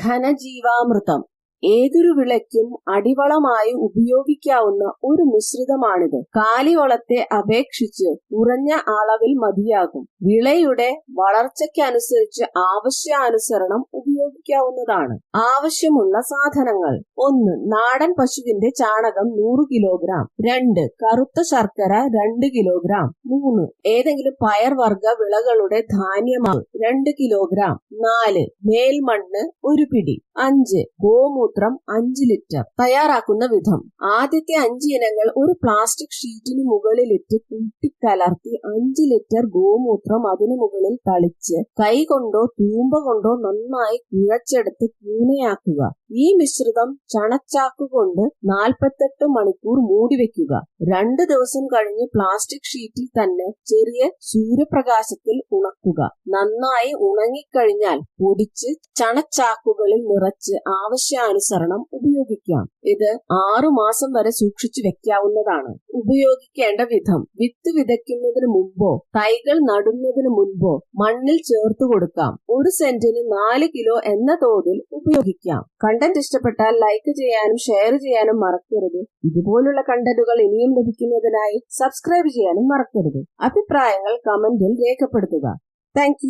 ഘനജീവാമൃതം. ഏതൊരു വിളയ്ക്കും അടിവളമായി ഉപയോഗിക്കാവുന്ന ഒരു മിശ്രിതമാണിത്. കാലിവളത്തെ അപേക്ഷിച്ച് കുറഞ്ഞ അളവിൽ മതിയാകും. വിളയുടെ വളർച്ചയ്ക്കനുസരിച്ച് ആവശ്യാനുസരണം ഉപയോഗിക്കാവുന്നതാണ്. ആവശ്യമുള്ള സാധനങ്ങൾ. ഒന്ന് നാടൻ പശുവിന്റെ ചാണകം നൂറ് കിലോഗ്രാം. രണ്ട് കറുത്ത ശർക്കര രണ്ട് കിലോഗ്രാം. മൂന്ന് ഏതെങ്കിലും പയർവർഗ വിളകളുടെ ധാന്യമാണ് രണ്ട് കിലോഗ്രാം. നാല് മേൽമണ്ണ് ഒരു പിടി. അഞ്ച് ഗോമൂത്രം അഞ്ച് ലിറ്റർ. തയ്യാറാക്കുന്ന വിധം. ആദ്യത്തെ അഞ്ച് ഇനങ്ങൾ ഒരു പ്ലാസ്റ്റിക് ഷീറ്റിന് മുകളിലിട്ട് കൂട്ടിക്കലർത്തി അഞ്ച് ലിറ്റർ ഗോമൂത്രം അതിനു മുകളിൽ തളിച്ച് കൈ കൊണ്ടോ തൂമ്പ കൊണ്ടോ നന്നായി കുഴച്ചെടുത്ത് കൂനയാക്കുക ഈ മിശ്രിതം ചണച്ചാക്കുകൊണ്ട് നാൽപ്പത്തെട്ട് മണിക്കൂർ മൂടി വെക്കുക. രണ്ട് ദിവസം കഴിഞ്ഞ് പ്ലാസ്റ്റിക് ഷീറ്റിൽ തന്നെ ചെറിയ സൂര്യപ്രകാശത്തിൽ ഉണക്കുക. നന്നായി ഉണങ്ങിക്കഴിഞ്ഞാൽ പൊടിച്ച് ചണച്ചാക്കുകളിൽ നിറച്ച് ആവശ്യാനുസരണം ഉപയോഗിക്കാം. ഇത് ആറു മാസം വരെ സൂക്ഷിച്ചു വെക്കാവുന്നതാണ്. ഉപയോഗിക്കേണ്ട വിധം വിത്ത് വിതയ്ക്കുന്നതിന് മുമ്പോ തൈകൾ നടുന്നതിന് മുൻപോ മണ്ണിൽ ചേർത്ത് കൊടുക്കാം. ഒരു സെന്റിന് നാല് കിലോ എന്ന തോതിൽ ഉപയോഗിക്കാം. കണ്ടന്റ് ഇഷ്ടപ്പെട്ടാൽ ലൈക്ക് ചെയ്യാനും ഷെയർ ചെയ്യാനും മറക്കരുത്. ഇതുപോലുള്ള കണ്ടന്റുകൾ ഇനിയും ലഭിക്കുന്നതിനായി സബ്സ്ക്രൈബ് ചെയ്യാനും മറക്കരുത്. അഭിപ്രായങ്ങൾ കമന്റിൽ രേഖപ്പെടുത്തുക. താങ്ക്